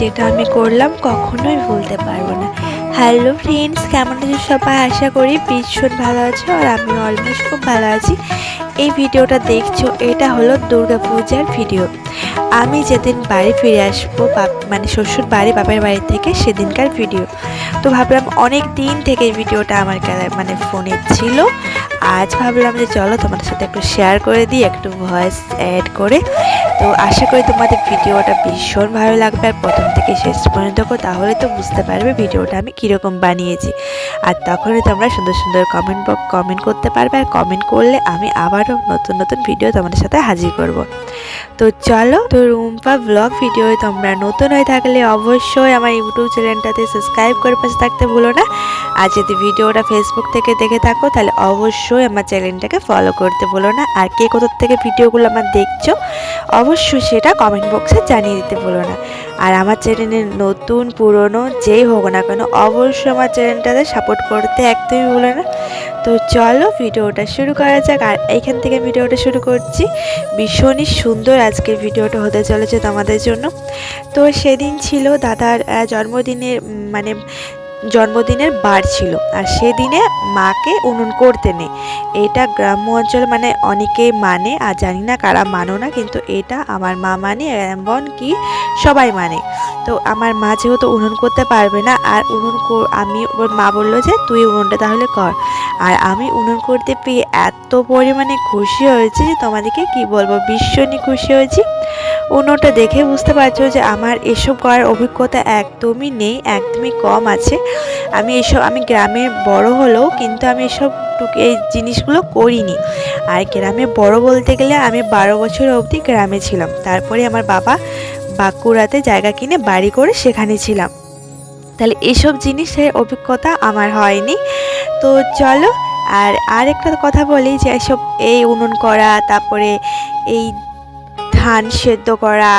যেটা আমি করলাম কখনোই ভুলতে পারব না। হ্যালো ফ্রেন্ডস কেমন আছো সবাই? আশা করি ভীষণ ভালো আছো আর আমি অলমোস্ট খুব ভালো আছি। এই ভিডিওটা দেখছ, এটা হলো দুর্গা পূজার ভিডিও আমি যেদিন বাড়ি ফিরে আসব, বাপ মানে শ্বশুর বাড়ি, বাপের বাড়ি থেকে সেদিনকার ভিডিও তো ভাবলাম অনেক দিন থেকে ভিডিওটা আমার মানে ফোনে ছিল। আজ ভাবলাম যে চলো তোমাদের সাথে একটু শেয়ার করে দিই, একটু ভয়েস অ্যাড করে। তো আশা করি তোমাদের ভিডিওটা ভীষণ ভালো লাগবে। আর প্রথম থেকে শেষ পর্যন্ত তাহলে তো বুঝতে পারবে ভিডিওটা আমি কীরকম বানিয়েছি। আর তখনই তোমরা সুন্দর সুন্দর কমেন্ট কমেন্ট করতে পারবে। আর কমেন্ট করলে আমি আবারও নতুন নতুন ভিডিও তোমাদের সাথে হাজির করব। তো চলো, তো রুম্পা ব্লগ ভিডিও তোমরা নতুন হয়ে থাকলে অবশ্যই আমার ইউটিউব চ্যানেলটাতে সাবস্ক্রাইব করে পাশে থাকতে ভুলো না। আর যদি ভিডিওটা ফেসবুক থেকে দেখে থাকো, তাহলে অবশ্যই আমার চ্যানেলটাকে ফলো করতে ভুলো না। আর কে কোথার থেকে ভিডিওগুলো আমার দেখছ, অবশ্যই সেটা কমেন্ট বক্সে জানিয়ে দিতে ভুলো না। আর আমার চ্যানেলের নতুন, পুরনো, যেই হোক না কেন, অবশ্যই আমার চ্যানেলটাতে সাপোর্ট করতে একদমই ভুলো না। তো চলো ভিডিওটা শুরু করা যাক। আর এইখান থেকে ভিডিওটা শুরু করছি। ভীষণই সুন্দর আজকের ভিডিওটা হতে চলেছে তোমাদের জন্য। তো সেদিন ছিল দাদার জন্মদিনের মানে জন্মদিনের বার ছিল। আর সেদিনে মাকে উনুন করতে নেই। এটা গ্রাম্য অঞ্চল মানে অনেকেই মানে আর জানি না কারা মানো না, কিন্তু এটা আমার মা মানে এমন কি সবাই মানে। তো আমার মা যেহেতু উনুন করতে পারবে না, আর উনুন আমি ওর মা বলল যে, তুই উনুনটা তাহলে কর। আর আমি উনুন করতে পেয়ে এত পরিমাণে খুশি হয়েছি যে তোমাদেরকে কি বলব, ভীষণই খুশি হয়েছি। উনুনটা দেখে বুঝতে পারছ যে আমার এসব করার অভিজ্ঞতা একদমই নেই, একদমই কম আছে। আমি এসব, আমি গ্রামে বড় হলেও কিন্তু আমি এসব টুক, এই জিনিসগুলো করিনি। আর গ্রামে বড় বলতে গেলে আমি বারো বছর অবধি গ্রামে ছিলাম। তারপরে আমার বাবা বাঁকুড়াতে জায়গা কিনে বাড়ি করে সেখানে ছিলাম। তাহলে এসব জিনিসের অভিজ্ঞতা আমার হয়নি। তো চলো, আর আরেকটা কথা বলি যে এসব, এই উনুন করা, তারপরে এই ধান সেদ্ধ করা,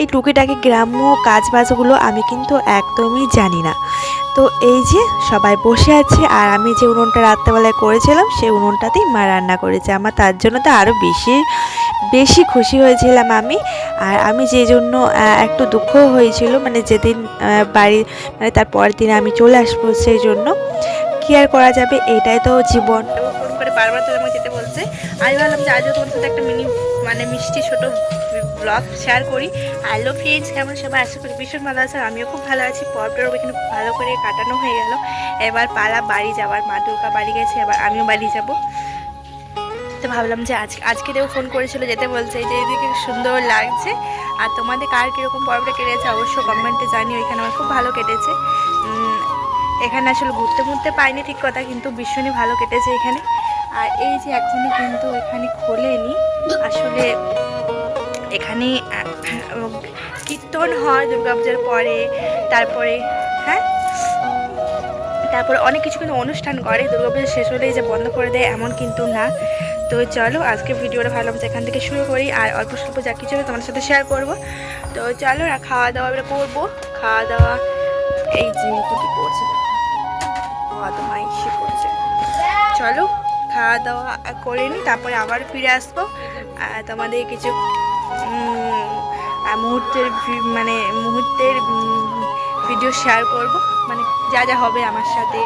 এই টুকিটাকি গ্রাম্য কাজবাজগুলো আমি কিন্তু একদমই জানি না। তো এই যে সবাই বসে আছে আর আমি যে উনুনটা রাত্রেবেলায় করেছিলাম, সেই উনুনটাতেই মা রান্না করেছে। আমার তার জন্য তো আরও বেশি বেশি খুশি হয়েছিলাম আমি। আর আমি যে জন্য একটু দুঃখ হয়েছিল মানে যেদিন বাড়ি মানে তার পরের দিন আমি চলে আসব সেই জন্য। কি আর করা যাবে? এটাই তো জীবন। করে বারবার আমাকে বলছে। আমি ভাবলাম যে আজও তোমার সাথে একটা মিনি মানে মিষ্টি ছোট ব্লগ শেয়ার করি। হ্যালো ফ্রেন্ডস কেমন সবাই? আশা করি ভীষণ ভালো আছে, আমিও খুব ভালো আছি। পরপর এখানে খুব ভালো করে কাটানো হয়ে গেল। এবার পালা বাড়ি যাওয়ার, মা দুর্গা বাড়ি গেছে, এবার আমিও বাড়ি যাব। তো ভাবলাম যে আজ আজকে দেও ফোন করেছিল, যেতে বলছে যে এদিকে সুন্দর লাগছে। আর তোমাদের কার কীরকম পর্বটা কেটেছে অবশ্যই কমেন্টে জানিও, এখানে আমার খুব ভালো কেটেছে। এখানে আসলে ঘুরতে ঘুরতে পাইনি ঠিক কথা, কিন্তু ভীষণই ভালো কেটেছে এখানে। আর এই যে এখনও কিন্তু এখানে খোলেনি। আসলে এখানে কীর্তন হয় দুর্গাপূজার পরে, তারপরে হ্যাঁ? তারপরে অনেক কিছু কিন্তু অনুষ্ঠান করে, দুর্গাপূজা শেষ হলেই যে বন্ধ করে দেয়, এমন কিন্তু না। তো চলো আজকে ভিডিওটা ভালো যে এখান থেকে শুরু করি, আর অল্প স্বল্প যা কিছু হবে তোমার সাথে শেয়ার করব। তো চলো, আর খাওয়া দাওয়া এবার করব। খাওয়া দাওয়া, এই যে কি করছে খাওয়া দাওয়া করছে। চলো। খাওয়া দাওয়া করে নিই, তারপরে আবার ফিরে আসব। তোমাদের কিছু মুহূর্তের মানে মুহূর্তের ভিডিও শেয়ার করব। মানে যা যা হবে আমার সাথে।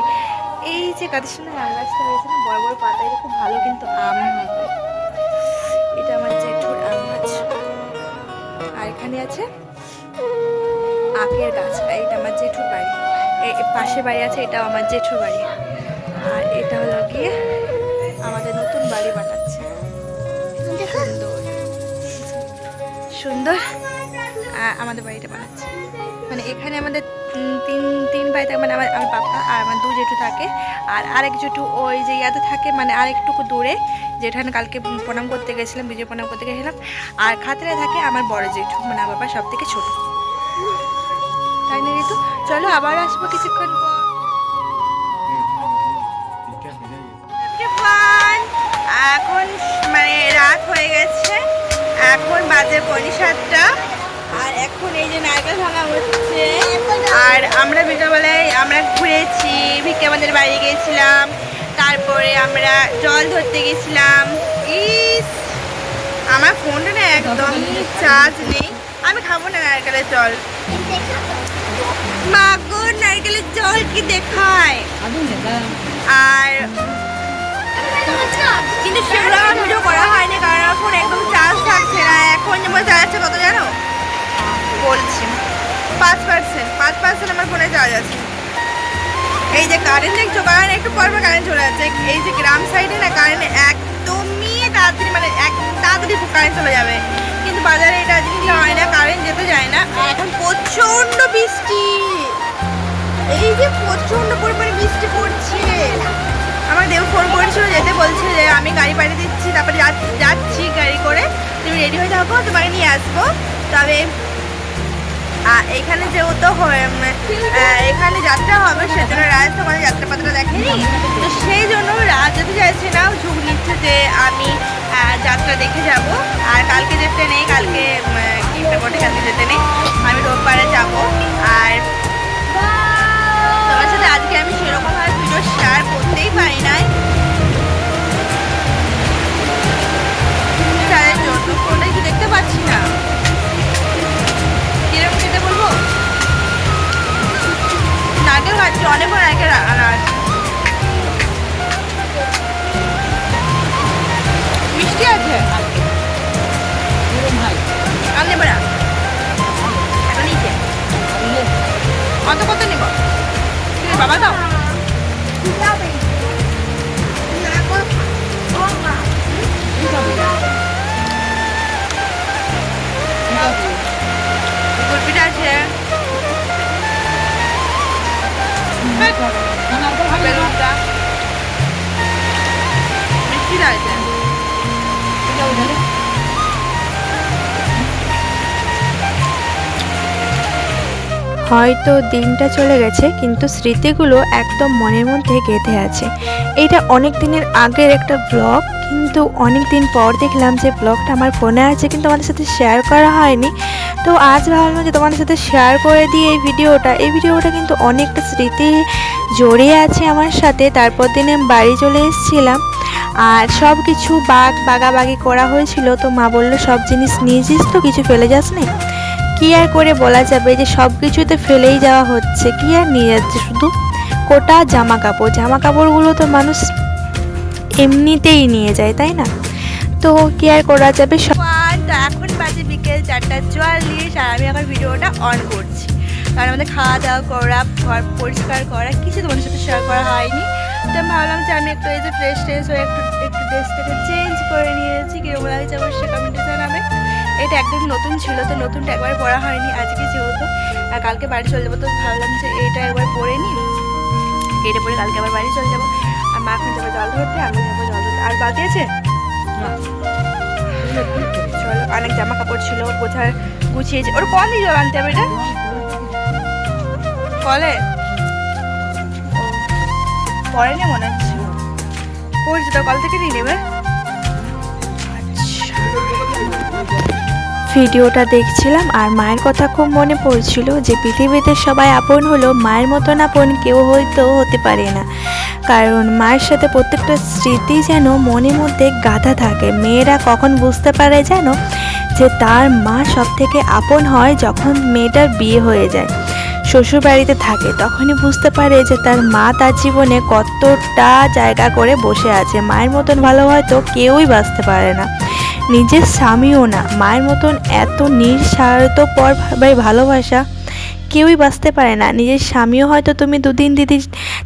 এই যে কাদের সঙ্গে আম গাছটা হয়েছে না, বড় বড় পাতা, এটা খুব ভালো কিন্তু আম হবে। এটা আমার জেঠুর আম গাছ। আর এখানে আছে আখের গাছ এটা আমার জেঠুর বাড়ি। পাশে বাড়ি আছে, এটাও আমার জেঠুর বাড়ি। আর এটা হলো গিয়ে আমাদের নতুন বাড়ি বানাচ্ছে সুন্দর। সুন্দর? আমাদের বাড়িটা বানাচ্ছে। মানে এখানে আমাদের তিন তিন ভাই থাকে মানে আমার আমার পাপা আর আমার দু জেঠু থাকে। আর আরেক জেঠু ওই যে ইয়াতে থাকে মানে আরেকটুকু দূরে যেখানে কালকে প্রণাম করতে গেছিলাম বিজয় প্রণাম করতে গেছিলাম। আর খাতরে থাকে আমার বড় জেঠু মানে আমার বাবা সব থেকে ছোট। তাই না ঋতু? চলো আবার আসব কিছুক্ষণ পর। এখন মানে রাত হয়ে গেছে। এখন বাজে পৌনে সাতটা। আর এখন এই যে নারকেল ভাঙা হচ্ছে। আর আমরা বিকেলবেলায় আমরা ঘুরেছি ভিকে আমাদের বাড়ি গেছিলাম তারপরে আমরা জল ধরতে গেছিলাম ইস! আমার ফোনটা না একদম চার্জ নেই। আমি খাব না নারকেলের জল। মাগো নারকেলের জল কি দেখায়? আর কিন্তু সেগুলো আমার ভিডিও করা হয়নি, কারণ আমার ফোন একদম চার্জ থাকছে না। এখন যেমন চার্জ আছে, কত জানো? বলছি। পাঁচ পার্সেন্ট পাঁচ পার্সেন্ট আমার ফোনে চার্জ আছে। এই যে কারেন্ট দেখছ কারেন্ট একটু পর কারেন্ট চলে যাচ্ছে। এই যে গ্রাম সাইডে না কারেন্ট একদমই তাড়াতাড়ি মানে এক তাড়াতাড়ি কারেন্ট চলে যাবে। কিন্তু বাজারে এটা জিনিসটা হয় না কারেন্ট যেতে যায় না, এখন প্রচণ্ড বৃষ্টি। এই যে প্রচণ্ড পরিমাণে বৃষ্টি পড়ছে। আমার দেব ফোন করেছিল যেতে বলছে যে আমি গাড়ি পাঠিয়ে দিচ্ছি তারপরে যাচ্ছি গাড়ি করে। তুমি রেডি হয়ে থাকো তোমাকে নিয়ে আসব। তবে এখানে যেহেতু এখানে যাত্রা হবে সেজন্য রাজ তোমাদের যাত্রাপাত্রা দেখেনি। তো সেই জন্য রাজ যেতে চাইছে না ঝুঁক নিচ্ছে যে আমি যাত্রা দেখে যাব। আর কালকে যেতে নেই কালকে উম, কি পেপটে কালকে যেতে নেই। আমি রোববারে যাব। আর তোমার সাথে আজকে আমি সেরকম ভাবে ভিডিও শেয়ার করতেই পারি নাই হয়তো দিনটা চলে গেছে, কিন্তু স্মৃতিগুলো একদম মনের মধ্যে গেঁথে আছে। এটা অনেক দিনের আগের একটা ব্লগ কিন্তু অনেক দিন পর দেখলাম যে ব্লগটা আমার ফোনে আছে, কিন্তু আমাদের সাথে শেয়ার করা হয়নি। তো আজ ভাবলাম যে তোমাদের সাথে শেয়ার করে দিই এই ভিডিওটা। এই ভিডিওটা কিন্তু অনেকটা স্মৃতি জড়িয়ে আছে আমার সাথে। তারপর দিনে আমি বাড়ি চলে এসেছিলাম। আর সব কিছু বাগ বাগাবাগি করা হয়েছিল। তো মা বলল, সব জিনিস নিয়েছিস তো, কিছু ফেলে যাস না কী আর করে বলা যাবে যে সব কিছুতে ফেলেই যাওয়া হচ্ছে। কী আর নিয়ে যাচ্ছে শুধু? কোটা জামা কাপড় জামা কাপড়গুলো তো মানুষ এমনিতেই নিয়ে যায়, তাই না? তো কি আর করা যাবে? এখন বাজে বিকেল চারটা চুয়াল্লিশ আর আমি আমার ভিডিওটা অন করছি। কারণ আমাদের খাওয়া দাওয়া করা, ঘর পরিষ্কার করা, কিছু তোমাদের সাথে শেয়ার করা হয়নি। তো আমি ভাবলাম যে আমি একটু এই যে ফ্রেশ ট্রেশ হয়ে একটু একটু ড্রেসটাকে চেঞ্জ করে নিয়েছি। কীরকম লাগছে সে কমেন্টে জানাবে। এটা একদম নতুন ছিল, তো নতুনটা একবার পরা হয়নি আজকে যেহেতু। কালকে বাড়ি চলে যাব, তো ভাবলাম যে এটা একবার পরে নিই। এটা পরে কালকে আবার বাড়ি চলে যাব। মা এখন যাবে জল ধরতে আমি যাব জল ধরতে। আর বাকি আছে চলো অনেক জামা কাপড় ছিল কোথায় গুছিয়েছে ওর কল দিয়ে জল আনতে হবে এটা? কলে পরে নে মনে হচ্ছে। পড়ছে তো কল থেকে নিয়ে নেবে? আচ্ছা। ভিডিওটা দেখছিলাম আর মায়ের কথা খুব মনে পড়ছিল যে পৃথিবীতে সবাই আপন হলো মায়ের মতন আপন কেউ হয়তো হতে পারে না। কারণ মায়ের সাথে প্রত্যেকটা স্মৃতি যেন মনের মধ্যে গাঁথা থাকে। মেয়েরা কখন বুঝতে পারে যেন যে তার মা সব থেকে আপন হয় যখন মেয়েটার বিয়ে হয়ে যায়। শ্বশুর বাড়িতে থাকে, তখনই বুঝতে পারে যে তার মা তার জীবনে কতটা জায়গা করে বসে আছে। মায়ের মতন ভালো হয়তো কেউই বাঁচতে পারে না। নিজের স্বামীও না। মায়ের মতন এত নিঃস্বার্থপরভাবে ভালোবাসা কেউই বাঁচতে পারে না। নিজের স্বামীও হয়তো তুমি দুদিন দিদি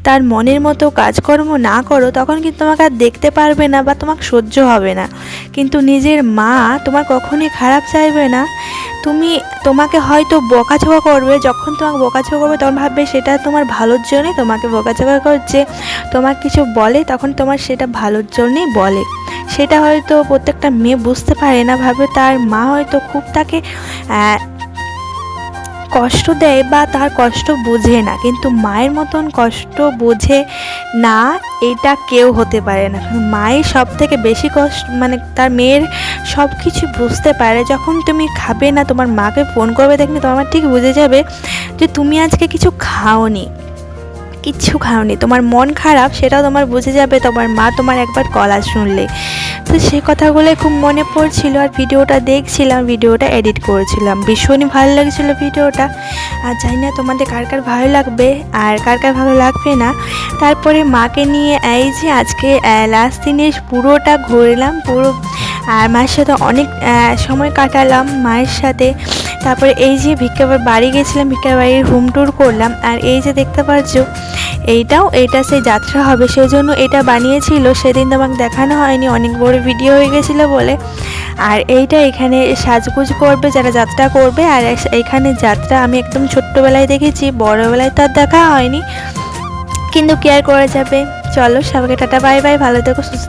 তার মনের মতো কাজকর্ম না করো, তখন কিন্তু তোমাকে আর দেখতে পারবে না বা তোমাকে সহ্য হবে না। কিন্তু নিজের মা তোমার কখনোই খারাপ চাইবে না। তুমি তোমাকে হয়তো বকাঝকা করবে, যখন তোমাকে বকাঝকা করবে তখন ভাববে সেটা তোমার ভালোর জন্যই তোমাকে বকাঝকা করছে। তোমার কিছু বলে তখন তোমার সেটা ভালোর জন্যই বলে। সেটা হয়তো প্রত্যেকটা মেয়ে বুঝতে পারে না, ভাবে তার মা হয়তো খুব তাকে কষ্ট দেয় বা তার কষ্ট বোঝে না। কিন্তু মায়ের মতন কষ্ট বোঝে না, এটা কেউ হতে পারে না। মায়ের সব থেকে বেশি কষ্ট মানে তার মেয়ের সব কিছু বুঝতে পারে। যখন তুমি খাবে না, তোমার মাকে ফোন করবে দেখনি তোমার ঠিক বুঝে যাবে যে তুমি আজকে কিছু খাওনি। কিচ্ছু খাওনি। তোমার মন খারাপ, সেটাও তোমার বুঝে যাবে, তোমার মা তোমার একবার গলা শুনলে। তো সেই কথাগুলো খুব মনে পড়ছিল আর ভিডিওটা দেখছিলাম, ভিডিওটা এডিট করেছিলাম। ভীষণই ভালো লাগছিল ভিডিওটা। আর জানি না তোমাদের কার কার ভালো লাগবে আর কার কার ভালো লাগবে না। তারপরে মাকে নিয়ে এই যে আজকে লাস্ট দিনে পুরোটা ঘুরলাম, পুরো, আর মায়ের সাথে অনেক সময় কাটালাম মায়ের সাথে। তারপরে এই যে ভিক্ষাবার বাড়ি গেছিলাম ভিক্ষার বাড়ির হোম ট্যুর করলাম। আর এই যে দেখতে পাচ্ছ এইটাও এটা সেই যাত্রা হবে। সেই জন্য এটা বানিয়েছিল। সেদিন তোমাকে দেখানো হয়নি। অনেক বড় ভিডিও হয়ে গেছিল বলে। আর এইটা এখানে সাজগুজ করবে, যারা যাত্রা করবে। আর এখানে যাত্রা আমি একদম ছোট্টবেলায় দেখেছি, বড়বেলায় তো আর দেখা হয়নি। কিন্তু কেয়ার করা যাবে? চলো সবাইকে টাটা, বাই বাই। ভালো থেকো, সুস্থ